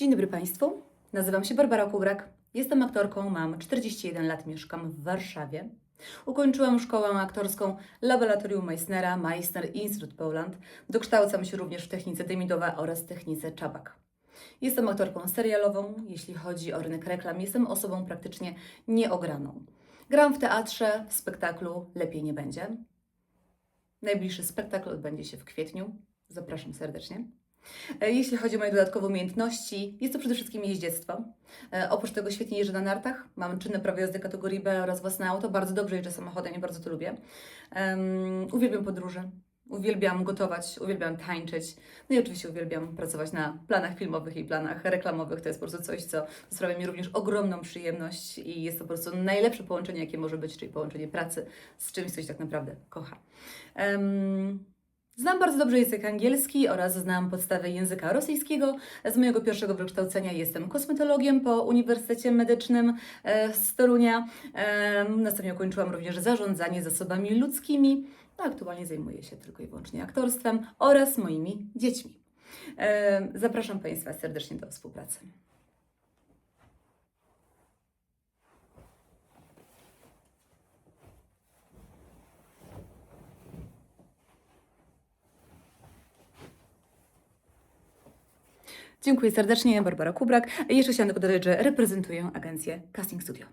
Dzień dobry Państwu. Nazywam się Barbara Kubrak. Jestem aktorką, mam 41 lat, mieszkam w Warszawie. Ukończyłam szkołę aktorską Laboratorium Meissnera, Meissner Instytut Poland. Dokształcam się również w technice Demidowa oraz technice Czabak. Jestem aktorką serialową. Jeśli chodzi o rynek reklam, jestem osobą praktycznie nieograną. Gram w teatrze, w spektaklu Lepiej nie będzie. Najbliższy spektakl odbędzie się w kwietniu. Zapraszam serdecznie. E, Jeśli chodzi o moje dodatkowe umiejętności, jest to przede wszystkim jeździectwo. E, Oprócz tego świetnie jeżdżę na nartach, mam czynne prawo jazdy kategorii B oraz własne auto. Bardzo dobrze jeżdżę samochodem i bardzo to lubię. Um, uwielbiam podróże, uwielbiam gotować, uwielbiam tańczyć. No i oczywiście uwielbiam pracować na planach filmowych i planach reklamowych. To jest po prostu coś, co sprawia mi również ogromną przyjemność i jest to po prostu najlepsze połączenie, jakie może być, czyli połączenie pracy z czymś, coś tak naprawdę kocha. Em, Znam bardzo dobrze język angielski oraz znam podstawy języka rosyjskiego. Z mojego pierwszego wykształcenia jestem kosmetologiem po Uniwersytecie Medycznym e, z Torunia. E, Następnie ukończyłam również zarządzanie zasobami ludzkimi. No, aktualnie zajmuję się tylko i wyłącznie aktorstwem oraz moimi dziećmi. E, Zapraszam Państwa serdecznie do współpracy. Dziękuję serdecznie, Barbara Kubrak. Jeszcze chciałam tylko dodać, że reprezentuję agencję Casting Studio.